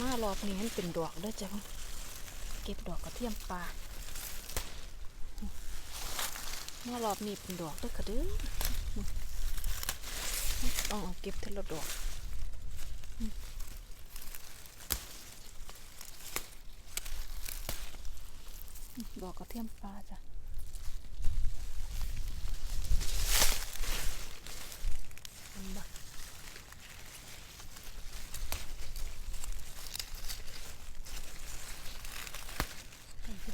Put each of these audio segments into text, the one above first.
มารอบนี้มันเป็นดอกเด้อจ้ะเก็บดอกกระเทียมป่ามารอบนี้เป็นดอกด้อกระเด้อต้องเอาเก็บทีละดอกดอกกระเทียมปลาจ้ะบ่พี่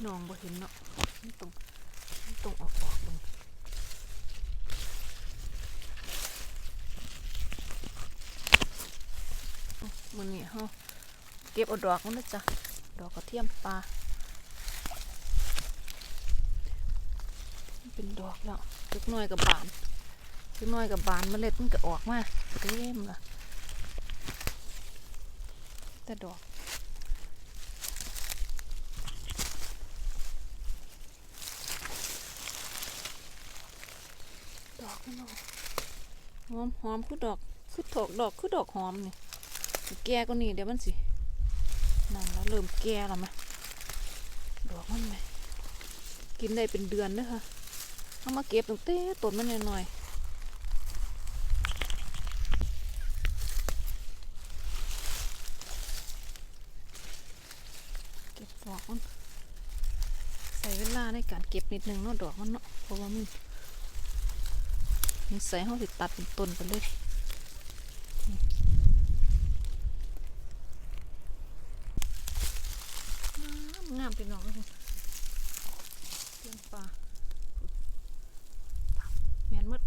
น้องบ่เห็นเนาะมันต้องมันต้องออกออกเบิ่งมือนี้เฮาเก็บเอาดอกมันนะจ้ะดอกกระเทียมปลาเป็นดอกแล้วเล็กน้อยกับบานเล็กน้อยกับบานเมล็ดมันก็ออกมาเต็มละแต่ดอก อกมันออกหอมหอมคือดอกคือถกดอกคือดอกหอมนี่แก่ก็นี่เดี๋ยวมันสินั่นแล้วเริ่มแก่แล้วไหมดอกมันไหมกินได้เป็นเดือนเด้อค่ะเอามาเก็บตั้งแต่ต้นมันหน่อยๆเก็บดอกมันใส่เวลาในการเก็บนิดนึงเนาะดอกมันเนาะเพราะว่ามัน ใส่ห้องสิตัดเป็นต้นไปเลยงามไปน้องเลยเลี้ยงปลาแมนหมด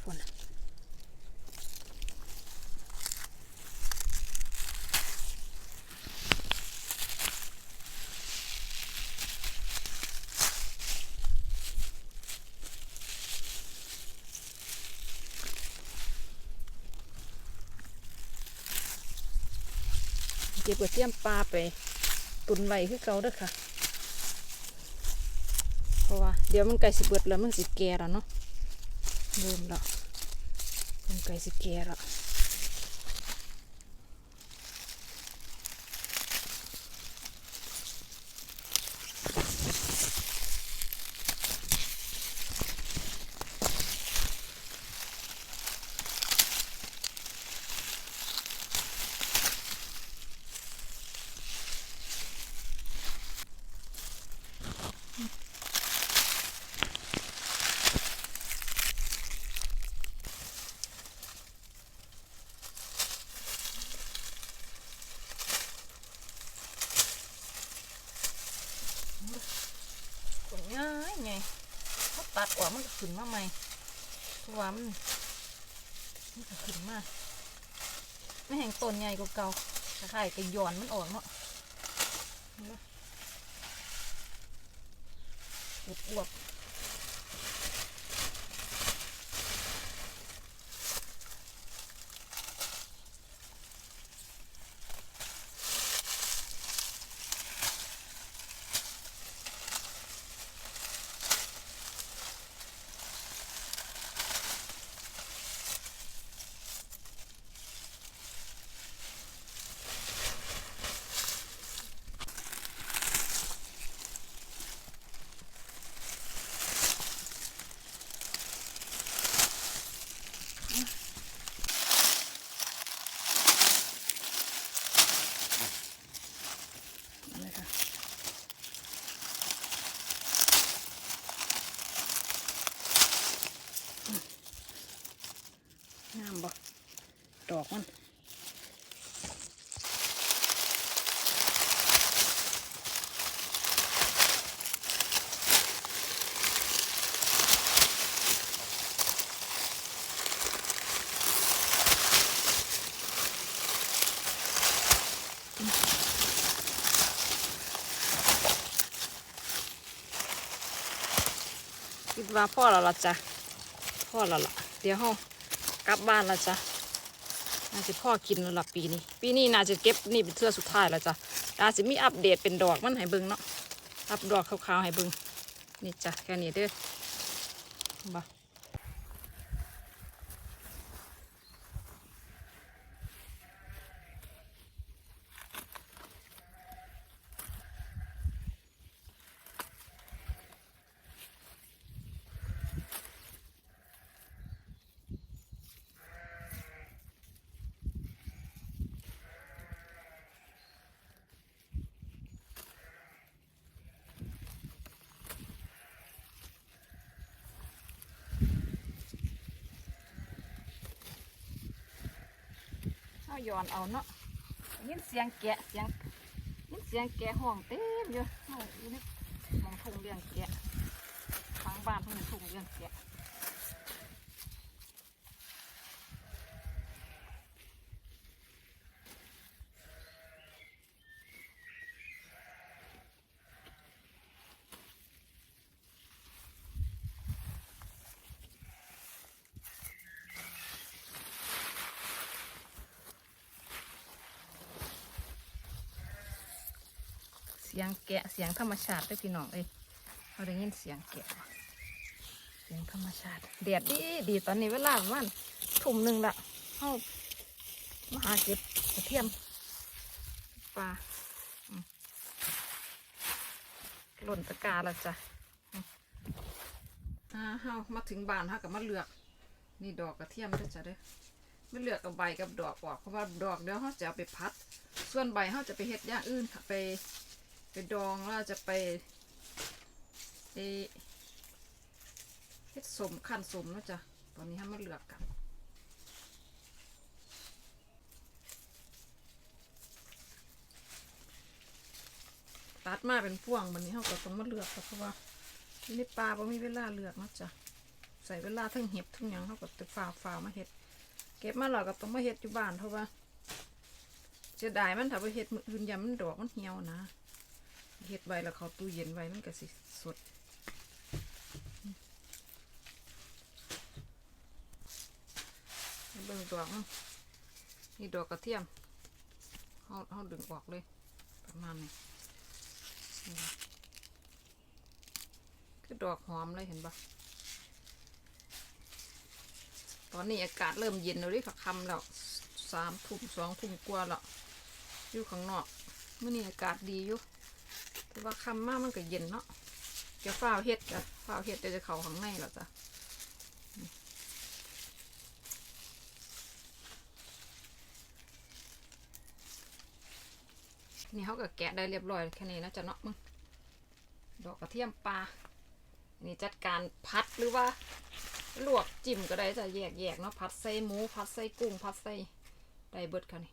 ดูฝนเก็บกระเทียมปลาไป ตุนไว้คือเก่าด้อค่ะ เพราะว่าเดี๋ยวมันใกล้สิเบิดแล้วมันสิแก่แล้วเนาะ เริ่มแล้วมันไก่สิแก่ละผลง่ายไงเขาตัดออก มันก็ขึ้นมาใหม่เพราะว่ามันมันก็ขึ้นมาไม่แห่งต้นใหญ่กว่าเก่าคล้ายๆกับย้อนมันออกเนาะอวบ คิดว่าพ่อเราละจ้ะพ่อเราละเดี๋ยวห้องกลับบ้านละจ้ะน่าจะพ่อกินแล้วละปีนี้ ปีนี้น่าจะเก็บนี่เป็นเทื่อสุดท้ายละจ้ะน่าจะมีอัปเดตเป็นดอกมันให้เบิ้งเนาะอัปดอกขาวๆให้เบิ้งนี่จ้ะแค่นี้เด้อบ่ ย้อนเอาเนาะยินเสียงแกะเสียงยินเสียงแกะห้องเต็มอยู่เองอยู่นี่มองทุ่งเรียงแกะทางบ้านทุ่งทุ่งเรียงแกะ สียงแกะเสียงธรรมชาติได้อพี่น้องเอ้ยเราได้ยินเสียงแกะ เสียงธรรมชาติแดดดีดีตอนนี้เวลาประมาณทุ่มหนึ่งละเข้ามาหาเก็บกระเทียมปลาหล่นตะกร้าแล้วจ้ะอ่าเฮามาถึงบ้านเฮากับมาเลือก นี่ดอกกระเทียมด้จ้ะเด้อไม่เลือกกับใบกับดอกออกเพราะว่าดอกเดี๋ยวเขาจะเอาไปพัด ส่วนใบเขาจะไปเฮ็ดอย่างอื่นค่ะไป ไปดองแล้วจะไปเอเฮ็ดสมขั้นสมแล้วจ้ะ ตอนนี้ให้มาเหลือกกันตัดมาเป็นพ่วงวันนี้เขาก็ต้องมาเลือกเพราะว่าในป่าบ่มีเวลาเลือกนาะจ้ะใส่เวลาทั้งเห็บทั้งหยังเขาก็จะฝ่าฝ่ามาเฮ็ด เก็บมาหรอกก็ต้องมาเฮ็ดอยู่บ้านเพราะว่าเสียดายมันถ้าไปเฮ็ดมืออื่นยามันดอกมันเหี่ยวนะ เฮ็ดไว้แล้วเขาตู้เย็นไว้มันก็สิสดเบิ่งดอกมันนี่ดอกกระเทียมเขาเขาดึงออกเลย ประมาณนี้คือดอกหอมเลยเห็นปะตอนนี้อากาศเริ่มเย็นแล้วดิค่ะคำแล้วสามทุ่มสองทุ่มกว่าแล้วอยู่ข้างนอกเมื่อนี้อากาศดีอยู่ แต่ว่าคำมากมันก็เย็นเนาะจะฝ้าเฮ็ดจ้ะฝ้าเฮ็ดเดี๋ยวจะเข้าข้างในแล้วจ้ะนี่เขาก็แกะได้เรียบร้อยแค่นี้นะจ๊ะเนาะมึงดอกกระเทียมปลานนี่จัดการพัดหรือว่า ลวกจิ้มก็ได้จะแยกๆเนาะพัดใส่หมู พัดใส่กุ้ง พัดใส่ได้เบิดค่ะนี่